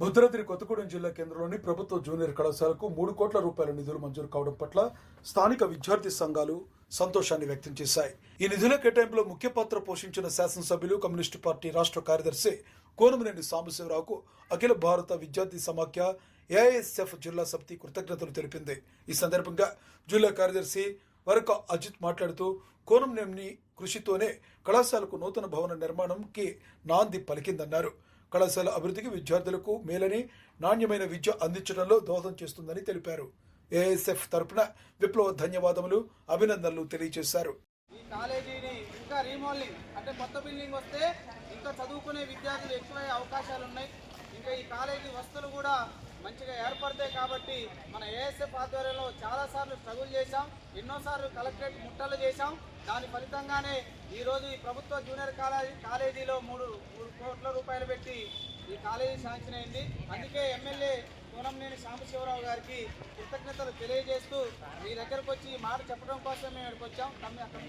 భద్రాద్రి కొత్తగూడెం జిల్లా కేంద్రంలోని ప్రభుత్వ జూనియర్ కళాశాలకు మూడు కోట్ల రూపాయల నిధులు మంజూరు కావడం పట్ల స్థానిక విద్యార్థి సంఘాలు సంతోషాన్ని వ్యక్తం చేశాయి. ఈ నిధుల కేటాయింపులో ముఖ్య పాత్ర పోషించిన శాసనసభ్యులు కమ్యూనిస్టు పార్టీ రాష్ట్ర కార్యదర్శి కోనమనేని సాంబశివరావుకు అఖిల భారత విద్యార్థి సమాఖ్య ఏఐఎస్ఎఫ్ జిల్లా సమితి కృతజ్ఞతలు తెలిపింది. ఈ సందర్భంగా జిల్లా కార్యదర్శి వరక అజిత్ మాట్లాడుతూ కోనంనేమిని కృషితోనే కళాశాలకు నూతన భవన నిర్మాణంకి నాంది పలికిందన్నారు. కళాశాల అభివృద్ధికి విద్యార్థులకు మేలని నాణ్యమైన విద్య అందించడంలో దోహదం చేస్తుందని తెలిపారు. ఏఎస్ఎఫ్ తరపున విప్లవ ధన్యవాదములు అభినందనలు తెలియజేశారు. ఈ కాలేజీని ఇంకా రీమోడలింగ్ అంటే కొత్త బిల్డింగ్ వస్తే ఇంకా చదువుకునే విద్యార్థులు ఎక్కువయ్యే అవకాశాలు ఉన్నాయి ఇంకా ఈ కాలేజీ వస్తువులు కూడా మంచిగా ఏర్పడతాయి కాబట్టి మన ఏఎస్ఎఫ్ ఆధ్వర్యంలో చాలాసార్లు స్ట్రగుల్ చేశాం. ఎన్నోసార్లు కలెక్టరేట్ ముట్టలు చేశాం. దాని ఫలితంగానే ఈరోజు ఈ ప్రభుత్వ జూనియర్ కాలేజీ కాలేజీలో మూడు మూడు కోట్ల రూపాయలు పెట్టి ఈ కాలేజీ శాంక్షన్ అయింది. అందుకే ఎమ్మెల్యే కోనంనేని సాంబశివరావు గారికి కృతజ్ఞతలు తెలియజేస్తూ మీ దగ్గరకు వచ్చి ఈ మాట చెప్పడం కోసం మేము ఇక్కడికి వచ్చాం. తమ్మి అక్కడ